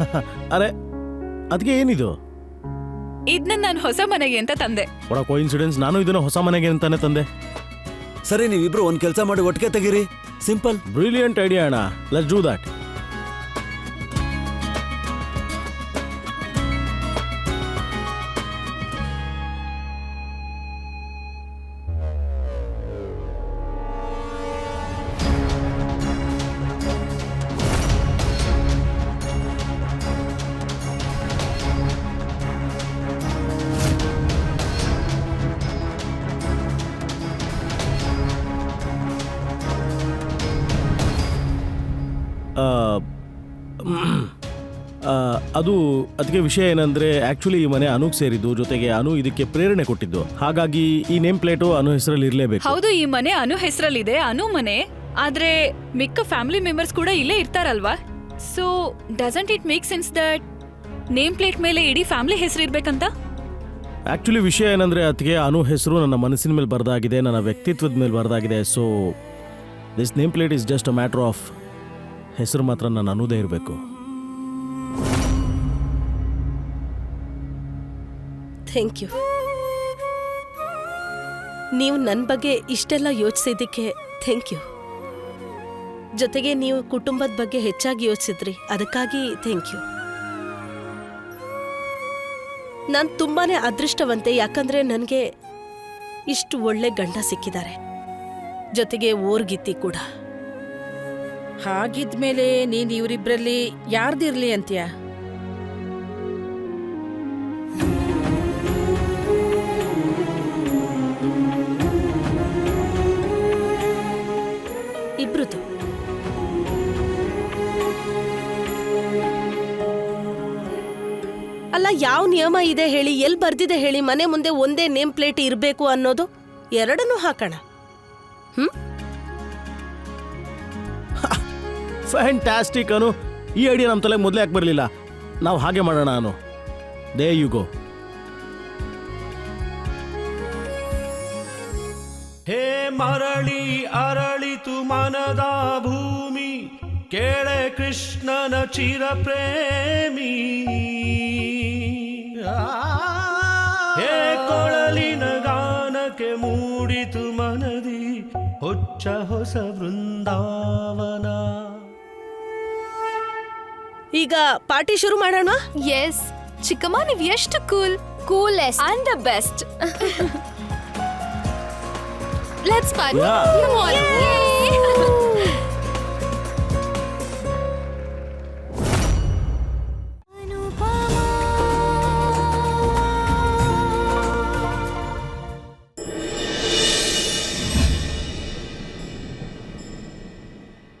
ಅರೆ ಅದಕ್ಕೆ ಏನಿದು? ಇದನ್ನ ನಾನು ಹೊಸ ಮನೆಗೆ ಅಂತ ತಂದೆ. ಒಡ ಕೋಇನ್ಸಿಡೆನ್ಸ್ ನಾನು ಇದನ್ನ ಹೊಸ ಮನೆಗೆ ಅಂತಾನೆ ತಂದೆ. ಸರಿ ನೀವಿಬ್ರು ಒಂದ್ ಕೆಲಸ ಮಾಡಿ ಒಟ್ಟಿಗೆ ತೆಗೀರಿ. ಸಿಂಪಲ್ ಬ್ರಿಲಿಯಂಟ್ ಐಡಿಯಾ ಅಣ್ಣ. ಲೆಟ್ಸ್ ಡೂ ದಟ್ ಅದು ಅದಕ್ಕೆ ವಿಷಯ ಏನಂದರೆ ಆ್ಯಕ್ಚುಲಿ ಈ ಮನೆ ಅನುಗ್ ಸೇರಿದ್ದು ಜೊತೆಗೆ ಅನು ಇದಕ್ಕೆ ಪ್ರೇರಣೆ ಕೊಟ್ಟಿದ್ದು. ಹಾಗಾಗಿ ಈ ನೇಮ್ ಪ್ಲೇಟು ಅನು ಹೆಸರಲ್ಲಿ ಇರಲೇಬೇಕು. ಹೌದು ಈ ಮನೆ ಅನು ಹೆಸರಲ್ಲಿದೆ ಅನು ಮನೆ. ಆದ್ರೆ ಮಿಕ್ಕ ಫ್ಯಾಮಿಲಿ ಮೆಂಬರ್ಸ್ ಕೂಡ ಇಲ್ಲೇ ಇರ್ತಾರಲ್ವಾ? So doesn't it make sense that name plate ಮೇಲೆ ಇಡೀ ಫ್ಯಾಮಿಲಿ ಹೆಸರು ಇರ್ಬೇಕಂತ? ಆ್ಯಕ್ಚುಲಿ ವಿಷಯ ಏನಂದರೆ ಅದಕ್ಕೆ ಅನು ಹೆಸರು ನನ್ನ ಮನಸ್ಸಿನ ಮೇಲೆ ಬರ್ದಾಗಿದೆ ನನ್ನ ವ್ಯಕ್ತಿತ್ವದ ಮೇಲೆ ಬರ್ದಾಗಿದೆ. So this name plate is just a matter of ಹೆಸರು ಮಾತ್ರ ನನ್ನ ಅನ್ನೋದೇ ಇರಬೇಕು. Thank you. ನೀವು ನನ್ನ ಬಗ್ಗೆ ಇಷ್ಟೆಲ್ಲ ಯೋಚಿಸಿದ್ದಕ್ಕೆ ಥ್ಯಾಂಕ್ ಯು. ಜೊತೆಗೆ ನೀವು ಕುಟುಂಬದ ಬಗ್ಗೆ ಹೆಚ್ಚಾಗಿ ಯೋಚಿಸಿದ್ರಿ, ಅದಕ್ಕಾಗಿ ಥ್ಯಾಂಕ್ ಯು. ನಾನು ತುಂಬಾ ಅದೃಷ್ಟವಂತೆ, ಯಾಕಂದ್ರೆ ನನಗೆ ಇಷ್ಟು ಒಳ್ಳೆ ಗಂಡ ಸಿಕ್ಕಿದ್ದಾರೆ. ಜೊತೆಗೆ ಓರ್ಗಿತ್ತಿ ಕೂಡ. ಹಾಗಿದ್ಮೇಲೆ ನೀನ್ ಇವರಿಬ್ರಲ್ಲಿ ಯಾರ್ದಿರ್ಲಿ ಅಂತ್ಯ? ಇಬ್ರದು. ಅಲ್ಲ, ಯಾವ ನಿಯಮ ಇದೆ ಹೇಳಿ ಎಲ್ಲಿ ಬರ್ದಿದೆ ಹೇಳಿ, ಮನೆ ಮುಂದೆ ಒಂದೇ ನೇಮ್ ಪ್ಲೇಟ್ ಇರಬೇಕು ಅನ್ನೋದು? ಎರಡನ್ನೂ ಹಾಕೋಣ. ಹ್ಮ್? ಫ್ಯಾಂಟಾಸ್ಟಿಕ್ ಅನು. ಈ ಐಡಿಯಾ ನಮ್ಮ ತಲೆಗೆ ಮೊದಲೇ ಯಾಕೆ ಬರಲಿಲ್ಲ ನಾವು ಹಾಗೆ ಮಾಡೋಣ, ಅನು. ದೇ ಯು ಗೋ ಹೇ ಮರಳಿ ಅರಳಿತು ಮನದ ಭೂಮಿ, ಕೇಳೆ ಕೃಷ್ಣನ ಚಿರ ಪ್ರೇಮಿ ಹೇ ಕೊಳಲಿನ ಗಾನಕ್ಕೆ ಮೂಡಿತು ಮನದಿ, ಹೊಚ್ಚ ಹೊಸ ಬೃಂದಾವನ ಈಗ ಪಾರ್ಟಿ ಶುರು ಮಾಡೋಣ ಎಸ್ ಚಿಕ್ಕಮ್ಮ ನೀವ್ ಎಷ್ಟು cool coolest and the best let's party Yeah. Come on